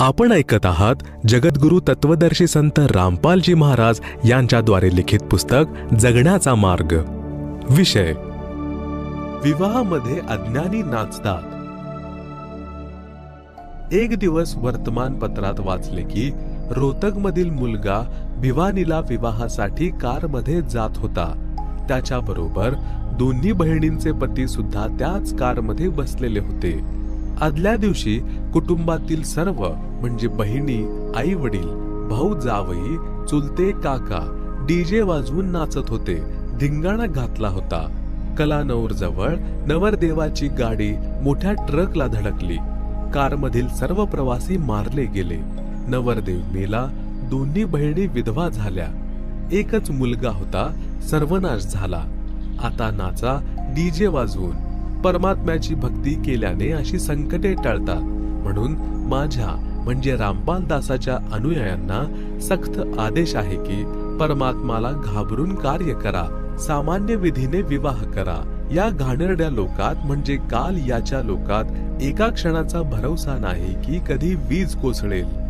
आपण ऐकत आहात जगद्गुरु तत्वदर्शी संत रामपालजी महाराज यांच्याद्वारे लिखित पुस्तक जगण्याचा मार्ग. विषय. विवाहामध्ये अज्ञानी नाचतात. एक दिवस वर्तमानपत्रात वाचले की रोहतक मधील मुलगा भिवानीला विवाहासाठी कारमध्ये जात होता. त्याच्या बरोबर दोन्ही बहिणींचे पती सुद्धा त्याच कारमध्ये बसलेले होते. आदल्या दिवशी कुटुंबातील सर्व म्हणजे बहिणी आई वडील भाऊ जावई चुलते काका डीजे वाजवून नाचत होते धिंगाणा घातला होता. कलानौर जवळ नवरदेवाची गाडी मोठ्या ट्रकला धडकली. कारमधील सर्व प्रवासी मारले गेले. नवरदेव मेला दोन्ही बहिणी विधवा झाल्या. एकच मुलगा होता सर्वनाश झाला. आता नाचा डीजे वाजवून. परमात्म्याची भक्ती केल्याने अशी संकटे टळतात. म्हणून माझ्या म्हणजे रामपाल दासाच्या अनुयायांना सक्त आदेश आहे की परमात्माला घाबरून कार्य करा सामान्य विधीने विवाह करा. या घाणेरड्या लोकात म्हणजे काल याच्या लोकात एका क्षणाचा भरवसा नाही की कधी वीज कोसळेल.